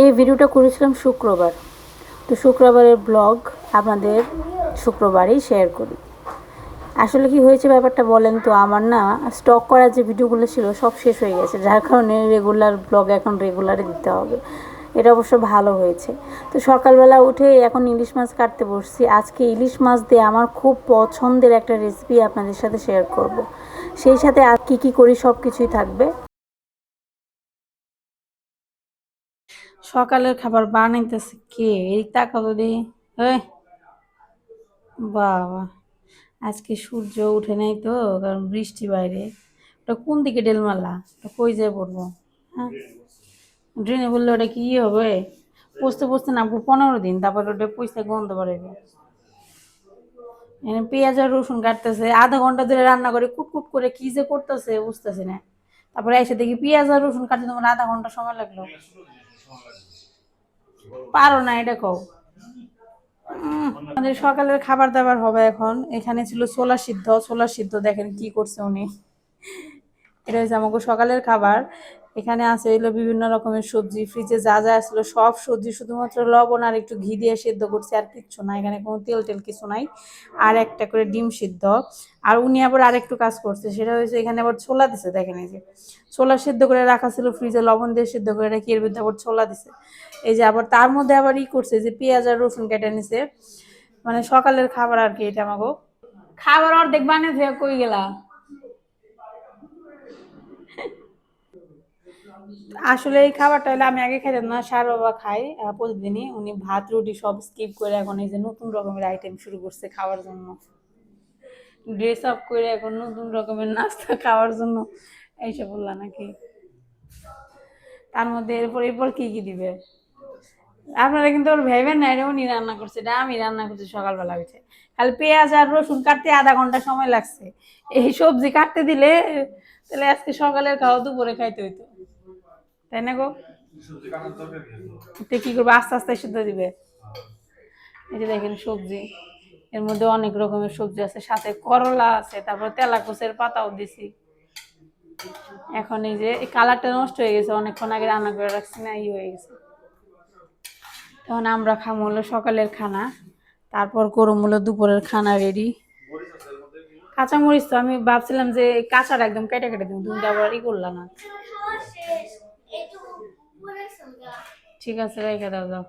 এই ভিডিওটা করেছিলাম শুক্রবার। তো শুক্রবারের ব্লগ আপনাদের শুক্রবারেই শেয়ার করি। আসলে কি হয়েছে ব্যাপারটা বলেন তো, আমার না স্টক করার যে ভিডিওগুলো ছিল সব শেষ হয়ে গেছে, যার কারণে রেগুলার ব্লগ এখন রেগুলারে দিতে হবে। এটা অবশ্য ভালো হয়েছে। তো সকালবেলা উঠে এখন ইলিশ মাছ কাটতে বসছি। আজকে ইলিশ মাছ দিয়ে আমার খুব পছন্দের একটা রেসিপি আপনাদের সাথে শেয়ার করব। সেই সাথে আর কী কী করি সব কিছুই থাকবে। সকালের খাবার বানাইতেছে কে? এই তাকাবো দি ওই বাবা, আজকে সূর্য উঠে নাই তো, কারণ বৃষ্টি বাইরে। ওটা কোন দিকে ডেলমালা ওটা কই যায় পড়ব হ্যাঁ? ড্রেনে বললে ওটা কি হবে? পচতে পচতে নামবো পনেরো দিন, তারপর ওটা পয়সা গন্ধ বাড়াবে এনে পেঁয়াজ আর রসুন কাটতেছে, আধা ঘণ্টা ধরে রান্না করে কুটকুট করে কি যে করতেছে বুঝতেছি না। তারপরে এসে দেখি পেঁয়াজ আর রসুন কাটতে তোমার আধা ঘণ্টা সময় লাগল। পারো না, এটা কও। আমাদের সকালের খাবার দাবার হবে এখন। এখানে ছিল ছোলা সিদ্ধ। ছোলা সিদ্ধ দেখেন কি করছে উনি। এটা হচ্ছে আমাকে সকালের খাবার। এখানে আছে হইল বিভিন্ন রকমের সবজি ফ্রিজে যা যা আসলো সব সবজি, শুধুমাত্র লবণ আর একটু ঘি দিয়ে সিদ্ধ করছে আর কিচ্ছু না, এখানে কোনো তেল টেল কিছু নাই। আর একটা করে ডিম সিদ্ধ। আর উনি আবার আরেকটু কাজ করছে, সেটা হয়েছে এখানে আবার ছোলা দিছে, দেখেন এই যে। ছোলা সিদ্ধ করে রাখা ছিল ফ্রিজে লবণ দিয়ে সিদ্ধ করে রেখে এর ভিতরে আবার ছোলা দিছে। এই যে আবার তার মধ্যে আবার ই করছে যে পেঁয়াজ আর রসুন কেটে নিছে। মানে সকালের খাবার আর কি এটা আমাকে খাবার অর্ধেক বানিয়ে কই গেলা? আসলে এই খাবারটা হলে আমি আগে খাইতাম না, সার বাবা খাই প্রতিদিনই। উনি ভাত, রুটি সব স্কিপ করে এখন এই যে নতুন রকমের আইটেম শুরু করছে খাওয়ার জন্য। ড্রেস আপ করে এখন নতুন রকমের নাস্তা খাওয়ার জন্য। এইসব বললা নাকি? তার মধ্যে এরপর এরপর কি কি দিবে? আপনারা কিন্তু ওর ভেবেন না, এটা উনি রান্না করছে, এটা আমি রান্না করছি সকালবেলা উঠে। খালি পেঁয়াজ আর রসুন কাটতে আধা ঘণ্টা সময় লাগছে। এই সবজি কাটতে দিলে, তাহলে আজকে সকালের খাওয়া দুপুরে খাইতে হইতো। তাই না গো? কি করব? আস্তে আস্তে সিদ্ধ দিবে। এই যে দেখেন সবজি। এর মধ্যে অনেক রকমের সবজি আছে সাথে করলা আছে তারপর তেলাকুচের পাতাও দিছি। এখন এই যে এই কালারটা নষ্ট হয়ে গেছে অনেকক্ষণ আগে রান্না করে রাখছি না ই হয়ে গেছে। তখন আমরা খামো হলো সকালের খানা তারপর করুম হলো দুপুরের খানা রেডি কাঁচামরিচ তো আমি ভাবছিলাম যে কাঁচাটা একদম কেটে কেটে দিব তুমি আবার ই করলা না ঠিক আছে, রেখে দাও দাও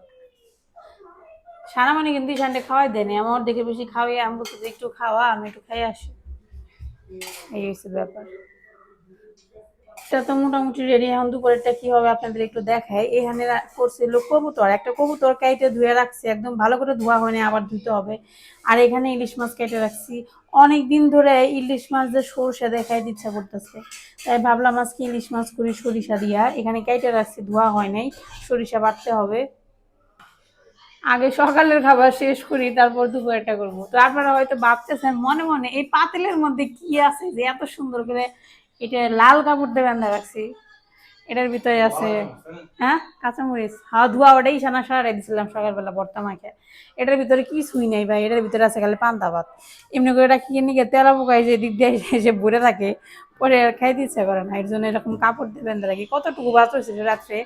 সারা মানে কিন্তু ইশানটা খাওয়াই দেয়নি আমার দেখে বেশি খাওয়াই, আমি বলছি একটু খাওয়া, আমি একটু খাই আসি। এই হচ্ছে ব্যাপার। এটা তো মোটামুটি রেডি এখন দুপুরেরটা কি হবে আপনাদের একটু দেখাই। এখানে করছিল কবুতর, একটা কবুতর কেটে ধুয়ে রাখছি, একদম ভালো করে ধোয়া হয়নি, আবার ধুতে হবে। আর এখানে ইলিশ মাছ কেটে রাখছি। অনেক দিন ধরে ইলিশ মাছ যে সরষে দেখাই ইচ্ছা করতেছে। তাই ভাবলাম আজকে ইলিশ মাছ করি সরিষা দিয়া। এখানে কেটে রাখছি, ধোয়া হয় নাই, সরিষা বাটতে হবে। আগে সকালের খাবার শেষ করি, তারপর দুপুরটা করব। তো আপনারা হয়তো ভাবতেছেন, মনে মনে এই পাতিলের মধ্যে কি আছে যে এত সুন্দর করে এটা লাল কাপড় দিয়ে বান্ধা রাখছি। এটার ভিতরে আছে হ্যাঁ? কাঁচামরিচ। হাওয়া ধোয়া ওটাই সানা সারাই দিছিলাম সকালবেলা বর্তা মাকে এটার ভিতরে কি সুই নাই ভাই, এটার ভিতরে আছে খালি পান্তা ভাত। এমনি করে এটা কিনে নিয়ে তেলা পোকায় যে দিক দিয়ে এসে ভরে থাকে, পরে আর খাইতে ইচ্ছা করে না। এর জন্য এরকম কাপড় দিয়ে বেঁধে রাখি। কতটুকু ভাত হয়েছে রাত্রে?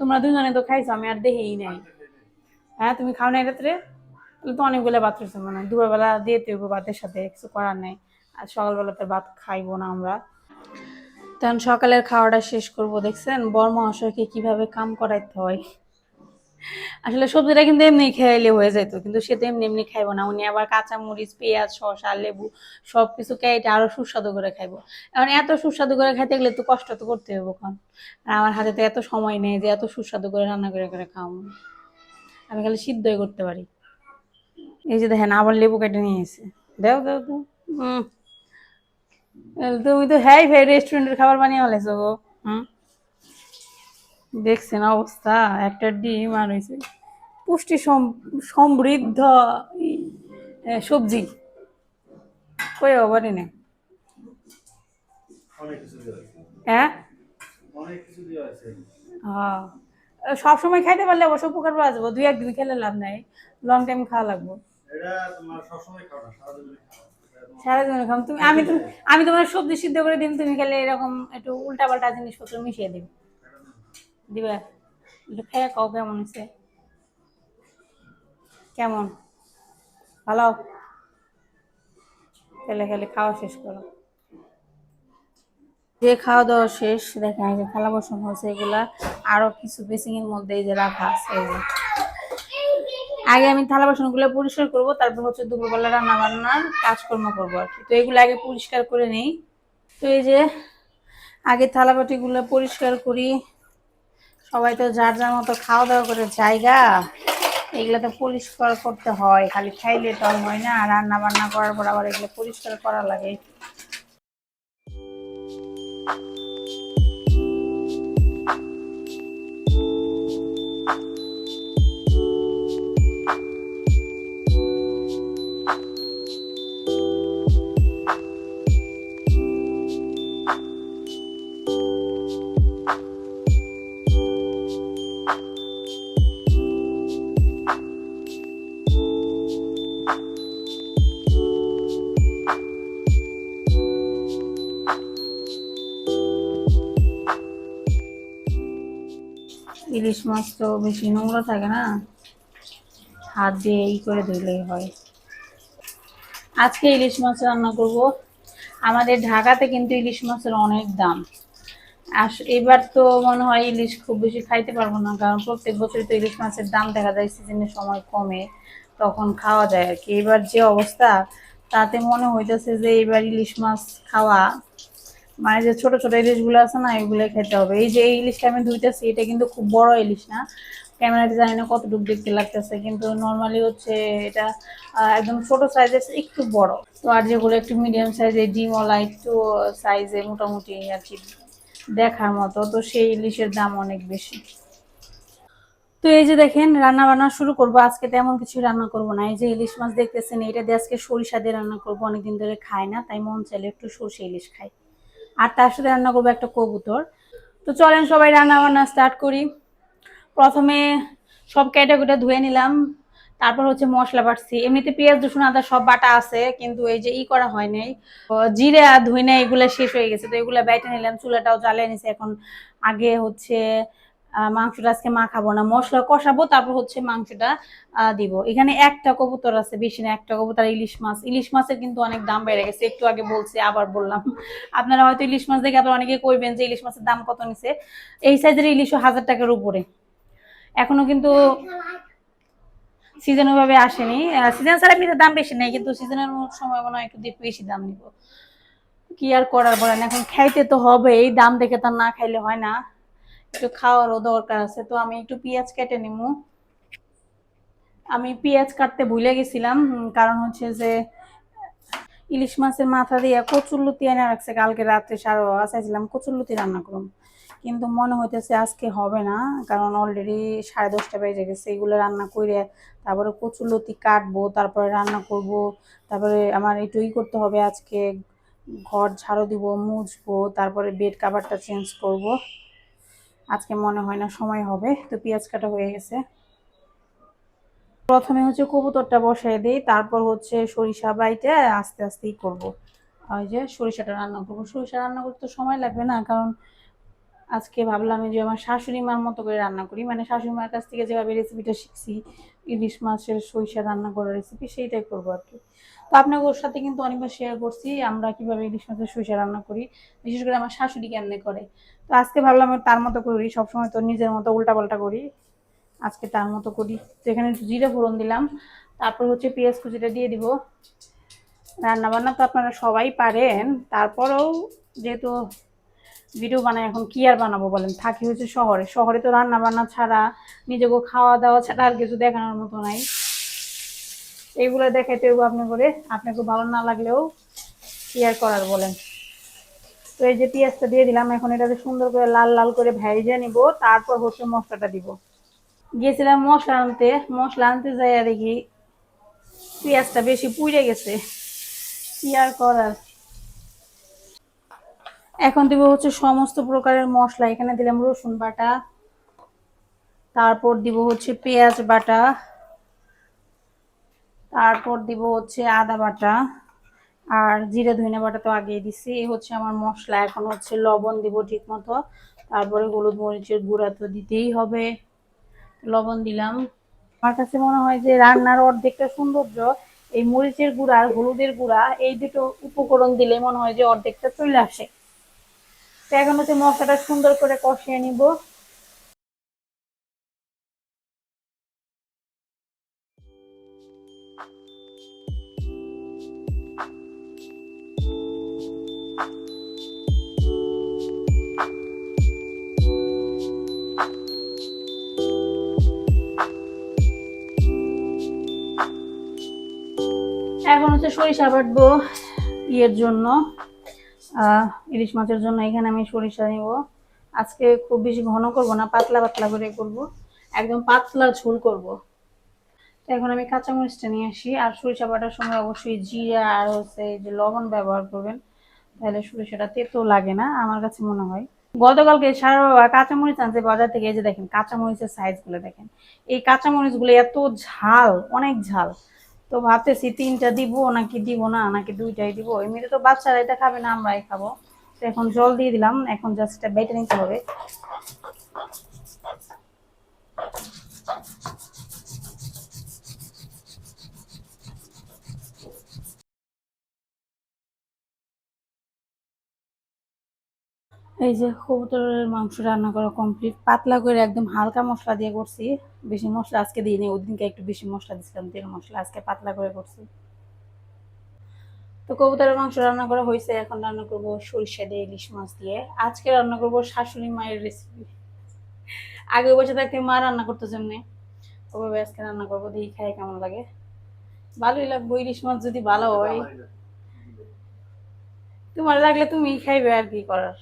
তোমরা দুজনে তো খাইছো, আমি আর দেখেই নাই। হ্যাঁ তুমি খাও না রাত্রে? তাহলে তো অনেকগুলো ভাত রয়েছে মানে দুপুরবেলা দিয়ে দেবো ভাতের সাথে, কিছু করার নেই। আর সকালবেলাতে ভাত খাইবো না আমরা। তখন সকালের খাওয়াটা শেষ করব, দেখছেন? বর মহাশয়কে কীভাবে কাম করাইতে হয়। আসলে সবজিটা কিন্তু এমনি খেয়াইলে হয়ে যেত কিন্তু সে তো এমনি এমনি খাইবো না। উনি আবার কাঁচা মরিচ পেঁয়াজ, শসা, লেবু সব কিছু কেটে আরও সুস্বাদু করে খাইবো। এখন এত সুস্বাদু করে খাইতে গেলে তো কষ্ট তো করতে হবে ওখান আর আমার হাতে তো এত সময় নেই যে এত সুস্বাদু করে রান্না করে করে খাওয়াবো। আমি খালি সিদ্ধই করতে পারি। এই যে দেখেন, আবার লেবু কেটে নিয়েছে দেও দেও দেও। হুম তুমি তো হ্যাঁ ভাই রেস্টুরেন্টের খাবার বানিয়ে ফেলেছো গো। হুম? দেখছেন অবস্থা একটা ডিম আর হয়েছে পুষ্টি সম- সমৃদ্ধ সবজি। কই পারি না? হ্যাঁ? হ্যাঁ সব সময় খাইতে পারলে অবশ্য উপকার পাওয়া যাব। দুই একদিন খেলে লাভ নাই। লং টাইম খাওয়া লাগবো। এটা তোমার সবসময় খাও না সারাদিন খাও এটা তোমার- সারা জীবনে খাম তুমি আমি আমি তোমার সবজি সিদ্ধ করে দিন তুমি খেলে এরকম একটু উল্টা পাল্টা জিনিসপত্র মিশিয়ে দিবে। দিবে? খেয়ে কাও কেমন হয়েছে? কেমন? ভালো। খেলে খেলে খাওয়া শেষ করো। যে খাওয়া দাওয়া শেষ, দেখেন যে থালা বসন হয়েছে এগুলা। আরও কিছু বেসিং এর মধ্যে এই যে রাখা আছে আগে আমি থালা বাসনগুলো পরিষ্কার করব, তারপর হচ্ছে দুপুরবেলা রান্না বান্নার কাজকর্ম করব আর কি। তো এগুলো আগে পরিষ্কার করে নেই। তো এই যে আগে থালা বাটিগুলো পরিষ্কার করি। সবাই তো যার যার মতো খাওয়া দাওয়া করে জায়গা, এগুলো তো পরিষ্কার করতে হয়। খালি খাইলে তো হয় না রান্না বান্না করার পর আবার এগুলো পরিষ্কার করা লাগে। মাছ তো বেশি নোংরা থাকে না। হাত দিয়ে এই করে ধুলেই হয়। আজকে ইলিশ মাছ রান্না করব। আমাদের ঢাকাতে কিন্তু ইলিশ মাছের অনেক দাম। আস এবার তো মনে হয় ইলিশ খুব বেশি খাইতে পারব না, কারণ প্রত্যেক বছরই তো ইলিশ মাছের দাম দেখা যায়, সিজনের সময় কমে, তখন খাওয়া যায় আর কি। এবার যে অবস্থা, তাতে মনে হইতেছে যে এবার ইলিশ মাছ খাওয়া মানে যে ছোট ছোট ইলিশগুলো আছে না, এগুলো খেতে হবে। এই যে এই ইলিশটা আমি ধুইতেছি, এটা কিন্তু খুব বড় ইলিশ না। ক্যামেরাতে জানি না কতটুকু দেখতে লাগতেছে, কিন্তু নর্মালি হচ্ছে এটা একদম ছোট সাইজের একটু বড়। তো আর যেগুলো একটু মিডিয়াম সাইজের ডিমওয়ালা একটু সাইজে মোটামুটি আর কি দেখার মতো, তো সেই ইলিশের দাম অনেক বেশি। তো এই যে দেখেন রান্না বান্না শুরু করব। আজকে তেমন কিছু রান্না করব না। এই যে ইলিশ মাছ দেখতেছেন, এটা দিয়ে আজকে সরিষা দিয়ে রান্না করব। অনেকদিন ধরে খায় না, তাই মন চাইলে একটু সরষে ইলিশ খাই। আর তার সাথে রান্না করব একটা কবুতর। তো চলেন সবাই রান্না বান্না স্টার্ট করি। প্রথমে সব ক্যাটাগুটা ধুয়ে নিলাম। তারপর হচ্ছে মশলা বাটছি। এমনিতে পেঁয়াজ, রসুন, আদা সব বাটা আছে, কিন্তু এই যে ই করা হয় নাই। জিরে আর ধুই নেয় এগুলো শেষ হয়ে গেছে। তো এগুলো বেটে নিলাম। চুলাটাও জ্বালিয়ে নিছে। এখন আগে হচ্ছে মাংসটা আজকে মাখাবো না। মশলা কষাবো, তারপর হচ্ছে মাংসটা দিব। এখানে একটা কবুতর আছে, বেশি না, একটা কবুতর, ইলিশ মাছ। ইলিশ মাছের কিন্তু অনেক দাম বেড়ে গেছে, একটু আগে বলছি, আবার বললাম। আপনারা হয়তো ইলিশ মাছ দেখে আবার অনেকে কইবেন যে ইলিশ মাছের দাম কত নিছে। এই সাইজের ইলিশও হাজার টাকার উপরে। এখনও কিন্তু সিজন ভাবে আসেনি। সিজন ছাড়া এমনিতে দাম বেশি নেই, কিন্তু সিজনের সময় মনে হয় একটু বেশি দাম নিব। কি আর করার বলেন, এখন খাইতে তো হবে এই দাম দেখে তো না খাইলে হয় না। একটু খাওয়ারও দরকার আছে, তো আমি একটু পেঁয়াজ কেটে নিমু। আমি পেঁয়াজ কাটতে ভুলে গেছিলাম কারণ হচ্ছে যে, ইলিশ মাছের মাথা দিয়ে কচুরলতি এনে রাখছে, কালকে রাত্রে সারা বাবা চাইছিলাম কচুরলতি রান্না করুন কিন্তু মনে হইতেছে আজকে হবে না, কারণ অলরেডি সাড়ে দশটা বেজে গেছে, এগুলো রান্না করে তারপরে কচুরলতি কাটবো, তারপরে রান্না করব, তারপরে আমার একটু ই করতে হবে আজকে, ঘর ঝাড়ু দিব, মুছবো, তারপরে বেড কাভারটা চেঞ্জ করব। আজকে মনে হয় না, সময় হবে। তো পেঁয়াজ কাটা হয়ে গেছে। প্রথমে হচ্ছে কবুতরটা বসাই দিই, তারপর হচ্ছে সরিষা বাইটে আস্তে আস্তেই করব। ওই যে সরিষাটা রান্না করব। সরিষা রান্না করতে সময় লাগবে না, কারণ আজকে ভাবলাম যে আমার শাশুড়ি মার মতো করে রান্না করি। মানে শাশুড়ি মার কাছ থেকে যেভাবে রেসিপিটা শিখছি, ইলিশ মাছের সরিষা রান্না করার রেসিপি সেইটাই করব আর কি। তো আপনাকে ওর সাথে কিন্তু অনেকবার শেয়ার করছি, আমরা কীভাবে ইলিশ মাছের সরিষা রান্না করি, বিশেষ করে আমার শাশুড়ি কেমনে করে। তো আজকে ভাবলাম তার মতো করি, সবসময় তো নিজের মতো উল্টাপাল্টা করি। আজকে তার মতো করি। তো এখানে জিরে ফোড়ন দিলাম, তারপর হচ্ছে পেঁয়াজ কুচিটা দিয়ে দিব। রান্না বান্না তো আপনারা সবাই পারেন, তারপরেও যেহেতু ভিডিও বানাই, এখন কি আর বানাবো বলেন? থাকি হচ্ছে শহরে। শহরে তো রান্না বান্না ছাড়া নিজেকে খাওয়া দাওয়া ছাড়া আর কিছু দেখানোর মতো নাই। এইগুলো দেখাইতে হইব আপনি করে। আপনাকে ভালো না লাগলেও আর করার বলেন। তো এই যে পেঁয়াজটা দিয়ে দিলাম, এখন এটাকে সুন্দর করে লাল লাল করে ভেজে নিব, তারপর হচ্ছে মশলাটা দিব। গিয়েছিলাম মশলা আনতে মশলা আনতে যাই দেখি পেঁয়াজটা বেশি পুড়ে গেছে। আর করার? এখন দিব হচ্ছে সমস্ত প্রকারের মশলা। এখানে দিলাম রসুন বাটা, তারপর দিব হচ্ছে পেঁয়াজ বাটা তারপর দিব হচ্ছে আদা বাটা আর জিরে ধনে বাটা তো আগেই দিছি। এই হচ্ছে আমার মশলা। এখন হচ্ছে লবণ দিব ঠিক মতো তারপরে হলুদ মরিচের গুঁড়া তো দিতেই হবে। লবণ দিলাম। আমার কাছে মনে হয় যে রান্নার অর্ধেকটা সৌন্দর্য, এই মরিচের গুঁড়া আর হলুদের গুঁড়া, এই দুটো উপকরণ দিলে মনে হয় যে অর্ধেকটা চলে আসে। তো এখন হচ্ছে মশলাটা সুন্দর করে কষিয়ে নিব। সরিষা বাটবো ইয়ের জন্য ইলিশ মাছের জন্য। এখানে আমি সরিষা নিব। আজকে খুব বেশি ঘন করব না, পাতলা পাতলা করে করব। একদম পাতলা ঝোল করব। তো এখন আমি কাঁচামরিচটা নিয়ে আসি। আর সরিষা বাটার সময় অবশ্যই জিরা আর হচ্ছে যে লবণ ব্যবহার করবেন। তাহলে সরিষাটা তেতো লাগে না, আমার কাছে মনে হয়। গতকালকে সারা কাঁচামরিচ আনছে বাজার থেকে। এই যে দেখেন, কাঁচামরিচের সাইজগুলো দেখেন। এই কাঁচামরিচগুলো এত ঝাল, অনেক ঝাল। তো ভাবতেছি তিনটা দিব, নাকি দিব না, নাকি দুইটাই দিব। এমনিতে তো বাচ্চারা এটা খাবে না, আমরাই খাব। তো এখন জল দিয়ে দিলাম, এখন জাস্ট এটা বেটে নিতে হবে। এই যে কবুতরের মাংস রান্না করা কমপ্লিট পাতলা করে একদম হালকা মশলা দিয়ে করছি। বেশি মশলা আজকে দিইনি ওই দিনকে একটু বেশি মশলা দিয়েছিলাম তেল মশলা আজকে পাতলা করে করছি। তো কবুতরের মাংস রান্না করা হয়েছে, এখন রান্না করব সরিষা দিয়ে ইলিশ মাছ দিয়ে। আজকে রান্না করব শাশুড়ি মায়ের রেসিপি আগে বসে থাকতে মা রান্না করতো জন্যে ওভাবে আজকে রান্না করব, দেখি খাই কেমন লাগে। ভালোই লাগবো, ইলিশ মাছ যদি ভালো হয়। তোমার লাগলে তুমি খাইবে আর কি করার।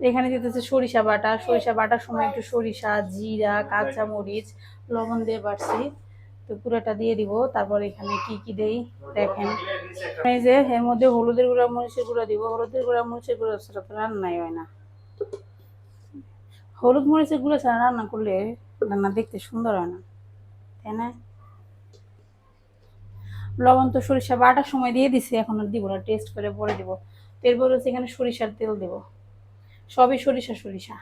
এখানে দিতেছে সরিষা বাটা। সরিষা বাটার সময় একটু সরিষা জিরা কাঁচা মরিচ লবণ দিয়ে বাড়ছি তো পুরোটা দিয়ে দিব। তারপর এখানে কি কি দেই দেখেন। এই যে এর মধ্যে হলুদের গুঁড়া মরিচের গুঁড়া দিব। হলুদের গুঁড়া মরিচের গুঁড়া ছাড়া তো রান্নাই হয় না। হলুদ মরিচের গুঁড়া ছাড়া রান্না করলে রান্না দেখতে সুন্দর হয় না। তাই না? লবণ তো সরিষা বাটার সময় দিয়ে দিছি এখন আর দিব না। টেস্ট করে পরে দিব। এরপর হচ্ছে এখানে সরিষার তেল দেব। সবই সরিষা সরিষা।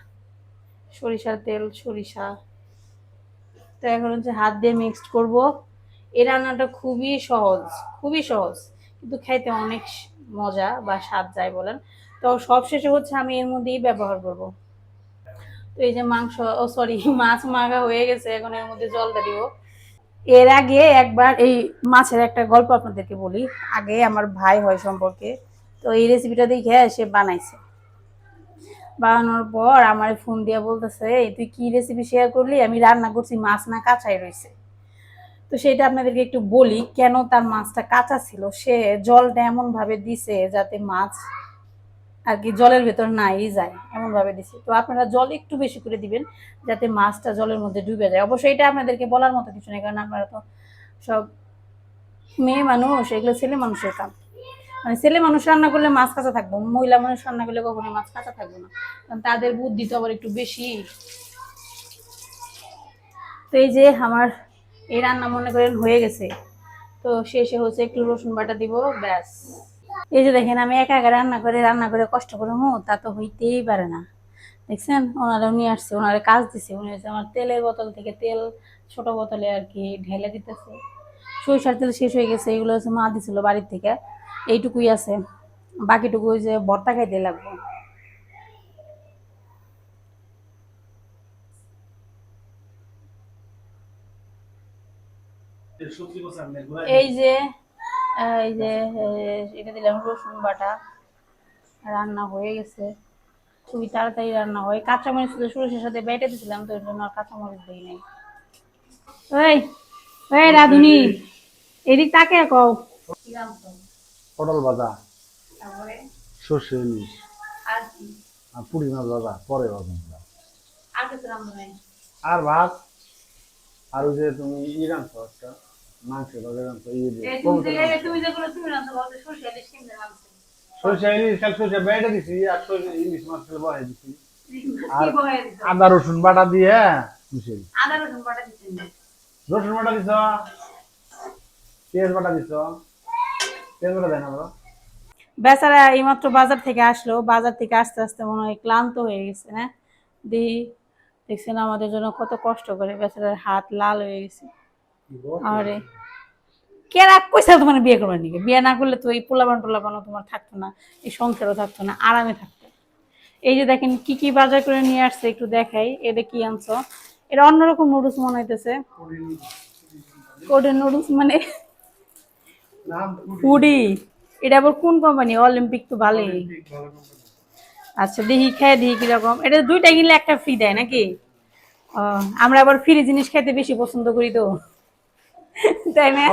সরিষার তেল, সরিষা। তো এখন হচ্ছে হাত দিয়ে মিক্সড করব। এই রান্নাটা খুবই সহজ খুবই সহজ। কিন্তু খাইতে অনেক মজা বা স্বাদ যায় বলেন। তো সবশেষে হচ্ছে আমি এর মধ্যেই ব্যবহার করব। তো এই যে মাংস, ও সরি মাছ মাগা হয়ে গেছে, এখন এর মধ্যে জলটা দিব। এর আগে একবার এই মাছের একটা গল্প আপনাদেরকে বলি। আগে আমার ভাই হয় সম্পর্কে। তো এই রেসিপিটা দেখে সে বানাইছে। বানানোর পর আমার ফোন দিয়ে বলতেছে, "এই, তুই কি রেসিপি শেয়ার করলি? আমি রান্না করছি, মাছ না কাঁচাই রয়েছে। তো সেটা আপনাদেরকে একটু বলি, কেন তার মাছটা কাঁচা ছিল? সে জলটা এমন ভাবে দিছে যাতে মাছ আর কি জলের ভেতর নাই যায় এমন ভাবে দিছে। তো আপনারা জল একটু বেশি করে দিবেন, যাতে মাছটা জলের মধ্যে ডুবে যায়। অবশ্যই এটা আপনাদেরকে বলার মতো কিছু নেই, কারণ আপনারা তো সব মেয়ে মানুষ, এগুলো ছেলে মানুষের কাম। মানে ছেলে মানুষ রান্না করলে মাছ কাঁচা থাকব, মহিলা মানুষ রান্না করলে কখনোই মাছ কাঁচা থাকবে না। কারণ তাদের বুদ্ধি তো আবার একটু বেশি। তো এই যে আমার এই রান্না মনে করেন হয়ে গেছে। তো শেষে হচ্ছে একটু রসুন বাটা দিব, ব্যাস। এই যে দেখেন, আমি একা একা রান্না করে রান্না করে কষ্ট করে মো তা তো হইতেই পারে না। দেখছেন? ওনারা নিয়ে আসছে, ওনারা কাজ দিছে। উনি হচ্ছে আমার তেলের বোতল থেকে তেল, ছোট বোতলে আর কি ঢেলে দিতেছে। সরিষার তেল শেষ হয়ে গেছে, এগুলো হচ্ছে মা দিছিল বাড়ির থেকে। এইটুকুই আছে। বাকিটুকু ওই যে ভর্তা খাইতে লাগবে। এই যে এই যে এটা দিলাম রসুন বাটা। রান্না হয়ে গেছে। খুবই তাড়াতাড়ি রান্না হয়। কাঁচামরিচ তো সরষের সাথে বেটে দিয়েছিলাম তো এর জন্য আর কাঁচামরিচ দিই নাই। ওই ওই রাধুনি, এদিক তাকে কও। পটল ভাজা সর্ষে ইলিশ আর পুরি মাছ ভাজা পরে ভাজা। আর ভাত আর ওই যে তুমি ই রাঁধছো একটা মাংস ভাজা রাঁধছো ইয়ে দিয়ে সরষে ইলিশ কাল সর্ষে বেটে দিছি আর সর্ষে ইলিশ মাছ বহাই দিছি। আর- আদা রসুন বাটা দিয়ে মিশিয়ে আদা রসুন বাটা দিচ্ছেন রসুন বাটা দিছ? পেঁয়াজ বাটা দিছ পেঁয়াজ বাটা দেয় না বলো বেচারা এইমাত্র বাজার থেকে আসলো বাজার থেকে আসতে আসতে মনে হয় ক্লান্ত হয়ে গেছে হ্যাঁ? দেখি দেখছেন আমাদের জন্য কত কষ্ট করে বেচারার হাত লাল হয়ে গেছে। আরে কে রাগ কইছে তোমার বিয়ে করবার নাকি? বিয়ে না করলে তো এই পোলাবান টোলাবানও তোমার থাকতো না এই সংসারও থাকতো না আরামে থাকতো। এই যে দেখেন কি কি বাজার করে নিয়ে আসছে একটু দেখাই এটা কি আনছো? এটা অন্যরকম নুডলস মনে হইতেছে। কোডের নুডলস মানে পুডি এটা আবার কোন কোম্পানি অলিম্পিক তো ভালোই। আচ্ছা দেখি খেয়ে দেখি কীরকম। এটা দুইটা কিনলে একটা ফ্রি দেয় নাকি? আমরা আবার ফ্রি জিনিস খেতে বেশি পছন্দ করি তো। তাই না?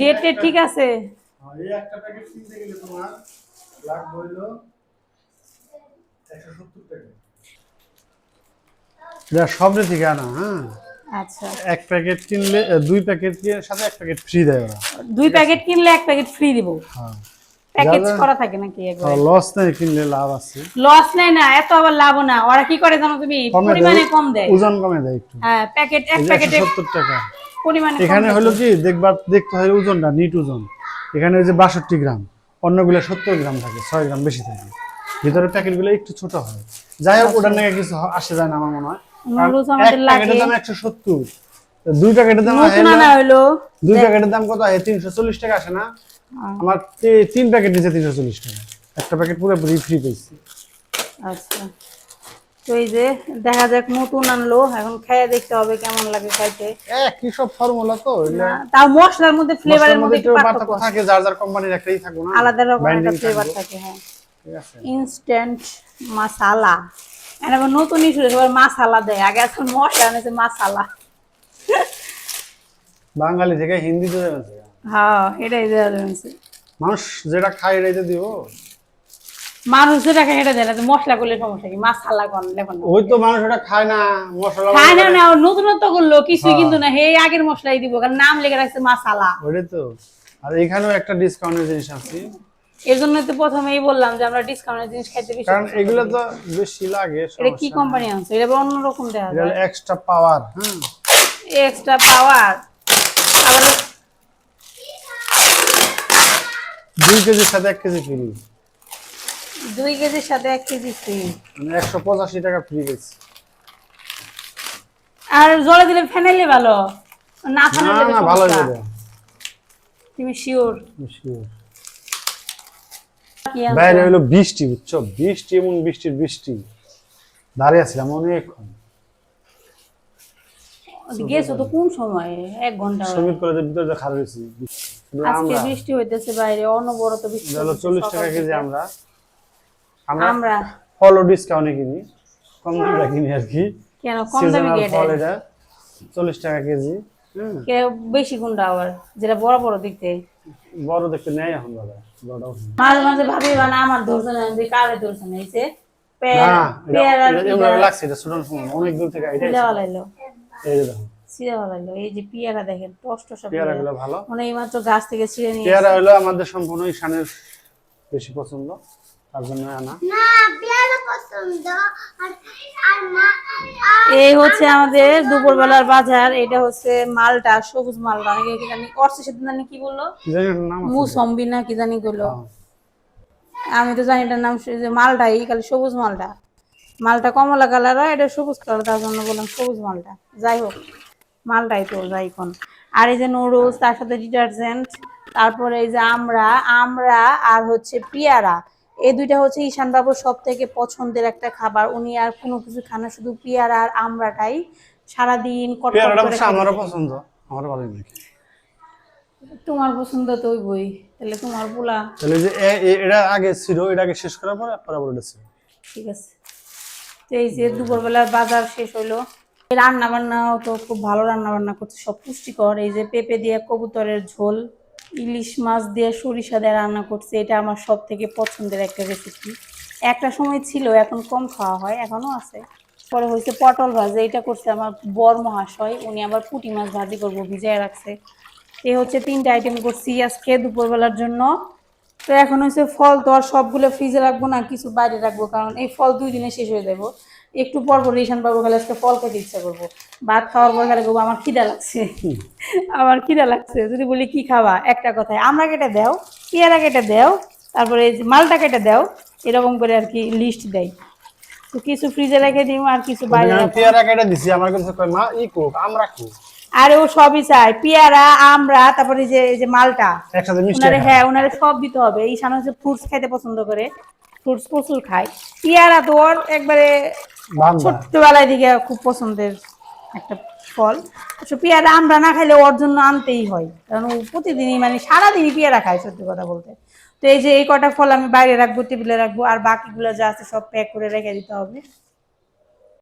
ডেট টেট ঠিক আছে? হ্যাঁ, এই একটা প্যাকেট কিনতে গেলে তোমার লাগবে হইল একশো সত্তর টাকা। এটা সব থেকে আনা হ্যাঁ। আচ্ছা। এক প্যাকেট কিনলে দুই প্যাকেট সাথে এক প্যাকেট ফ্রি দেয় ওরা। দুই প্যাকেট কিনলে এক প্যাকেট ফ্রি দিব। হ্যাঁ। প্যাকেজ করা থাকে নাকি একবার লস নেই কিনলে লাভ আছে। লস নেয় না এত আবার লাভ না। ওরা কি করে জানো তুমি? পরিমাণে কম দেয়। ওজন কমে দেয় একটু। হ্যাঁ প্যাকেট এক প্যাকেটে 170 টাকা। পরিমাণে এখানে হলো কি দেখবার দেখতে হয় ওজনটা নিট ওজন। এখানে ওই যে বাষট্টি গ্রাম। অন্যগুলো সত্তর গ্রাম থাকে ছয় গ্রাম বেশি থাকে। ভিতরে প্যাকেটগুলো একটু ছোট হয়। যাই হোক ওটার নাকি কিছু আসে যায় না আমার মনে হয়। কারণ আমাদের লাগে। দাম একশো সত্তর। দুই প্যাকেটের দাম নতুন আনা হইল। দুই প্যাকেটের দাম কত হয় তিনশো চল্লিশ টাকা আসে না? আমার তিন প্যাকেট নিচে তিনশো চল্লিশ টাকা। একটা প্যাকেট পুরোপুরি ফ্রি পেয়েছি। আচ্ছা। তো এই যে দেখা যাক নতুন আনলো। এখন খেয়ে দেখতে হবে কেমন লাগে খাইতে। কি সব ফর্মুলা তো? তাও মশলার মধ্যে ফ্লেভারের মধ্যে একটু পার্থক্য থাকে যার যার কোম্পানির একটাই থাকব না। আলাদা রকম একটা ফ্লেভার থাকে হ্যাঁ। ইনস্ট্যান্ট আবার নতুন ইস্যু সবার মাসালা দেয়। আগে এখন মশলা এনেছে মাসালা। বাঙালি থেকে হিন্দিতে যাবে হ্যাঁ এটাই দেওয়া মানুষ যেটা খায় এটাই তো দিব। মানুষ যেটা খায় এটা দেয় না মশলা করলে সমস্যা কি? মাসালা কোন লেখন ওই তো মানুষ ওটা খায় না মশলা খায় না না নতুনত্ব করল কিছুই হ্যাঁ। কিন্তু না হে আগের মশলাই দিব কারণ নাম লেগে রাখছে মাসালা। ওইটাই তো। আর এখানেও একটা ডিসকাউন্টের জিনিস আছে। এর জন্য তো প্রথমেই বললাম যে আমরা ডিসকাউন্টের জিনিস খাইতে বেশি কারণ এগুলো তো বেশি লাগে এটা কি কোম্পানি আনছে? এটা অন্যরকম যায়। হলো এক্সট্রা পাওয়ার হ্যাঁ এক্সট্রা পাওয়ার আবার দুই কেজির সাথে এক কেজি ফ্রি দুই কেজির সাথে এক কেজি ফ্রি মানে একশো পঁচাশি টাকা ফ্রি পেয়েছি আর জলে দিলে ফেনাইলে ভালো। না ভালো। হবে। তুমি শিওর Sure. বাইরে হলো বৃষ্টি বুঝছ? বৃষ্টি এমন বৃষ্টির বৃষ্টি। দাঁড়িয়ে আছিলাম অনেকক্ষণ। গেছো তো কোন সময়? এক ঘণ্টা। কলেজের ভিতরে যে খারাপ হয়েছি আজকে বৃষ্টি হইতেছে বাইরে অনবরত বৃষ্টি হলো চল্লিশ টাকা কেজি আমরা। আমরা ডিসকাউন্টে কিনি কম দামে কিনি আর কি। কেন? কম দামি ফল এটা চল্লিশ টাকা কেজি। কে বেশি কোনটা আবার যেটা বড় বড় দেখতে। বড় দেখতে নেই এখন দাদা। মাঝে মাঝে ভাবি মানে আমার ধরছে না যে কারে ধরছে না অনেক দূর থেকে এই যে এই যে পিয়ারা দেখেন সব ভালো। মানে এইমাত্র গাছ থেকে ছিঁড়ে নিয়ে পেয়ারা হলো আমাদের সম্পূর্ণ ঈশানের বেশি পছন্দ। তার জন্য আনা। না পেয়ারা পছন্দ। আর আর মা আর এই হচ্ছে আমাদের দুপুরবেলার বাজার এটা হচ্ছে মালটা সবুজ মালটা অনেকে কি জানি করছে সেদিন জানি কি বলল? মুসম্বি না কি জানি করল হ্যাঁ। আমি তো জানি এটার নাম মালটাই খালি সবুজ মালটা। মালটা কমলা কালার হয় এটা সবুজ কালার তার জন্য বললাম সবুজ মালটা। যাই হোক মালটাই তো যাই কোন আর এই যে নুডলস তার সাথে ডিটারজেন্ট তারপরে এই যে আমরা আমরা আর হচ্ছে পিয়ারা। এই দুইটা হচ্ছে ঈশান বাবুর সব থেকে পছন্দের একটা খাবার। উনি আর কোনো কিছু খান না শুধু পিয়ারা আর আমরাটাই সারাদিন আমারও পছন্দ আমারও ভালো লাগে। তোমার পছন্দ তো ওই বই তাহলে তোমার পোলা। তাহলে যে এটা আগে ছিল এটা আগে শেষ করার পরে এটা ছিল। ঠিক আছে। তো এই যে দুপুরবেলার বাজার শেষ হলো রান্না বান্নাও তো খুব ভালো রান্না বান্না করছে সব পুষ্টিকর। এই যে পেঁপে দিয়ে কবুতরের ঝোল ইলিশ মাছ দিয়ে সরিষা দিয়ে রান্না করছে, এটা আমার সব থেকে পছন্দের একটা রেসিপি একটা সময় ছিল, এখন কম খাওয়া হয়, এখনও আছে। পরে হয়েছে পটল ভাজা, এটা করছে আমার বর মহাশয়, উনি আবার পুঁটি মাছ ভাজি করব, ভিজায় রাখছে। এই হচ্ছে তিনটা আইটেম করছি আজকে দুপুরবেলার জন্য। তো এখন হচ্ছে ফল, তো আর সবগুলো ফ্রিজে রাখব না, কিছু বাইরে রাখব, কারণ এই ফল দুই দিনে শেষ হয়ে যাব। একটু পর পর রেশন পাবো খালি আজকে ফল খেতে ইচ্ছা করব। ভাত খাওয়ার পর খালি করব আমার খিদা লাগছে। আমার খিদা লাগছে। যদি বলি কি খাওয়া একটা কথায় আমরা কেটে দাও পেয়ারা কেটে দাও তারপরে মালটা কেটে দাও এরকম করে আর কি লিস্ট দেয় তো কিছু ফ্রিজে রেখে দিই আর কিছু বাইরে পেয়ারা কেটে দিছি আমার কাছে কয় মা ই কোক আমরা কোক আর ও সবই চায় পেয়ারা আমরা তারপরে যে যে মালটা। একসাথে মিষ্টি ওনারে হ্যাঁ ওনারে সব দিতে হবে। এই সামনে হচ্ছে ফ্রুটস খাইতে পছন্দ করে। ফ্রুটস প্রচুর খাই পেয়ারা তো ওর একবারে ছোট্টবেলায় দিকে খুব পছন্দের একটা ফল। তো পেয়ারা আমরা না খাইলে ওর জন্য আনতেই হয়। কারণ ও প্রতিদিনই মানে সারাদিনই পেয়ারা খায় সত্যি কথা বলতে। তো এই যে এই কটা ফল আমি বাইরে রাখব টেবিলে রাখব আর বাকিগুলো যা আছে সব প্যাক করে রেখে দিতে হবে।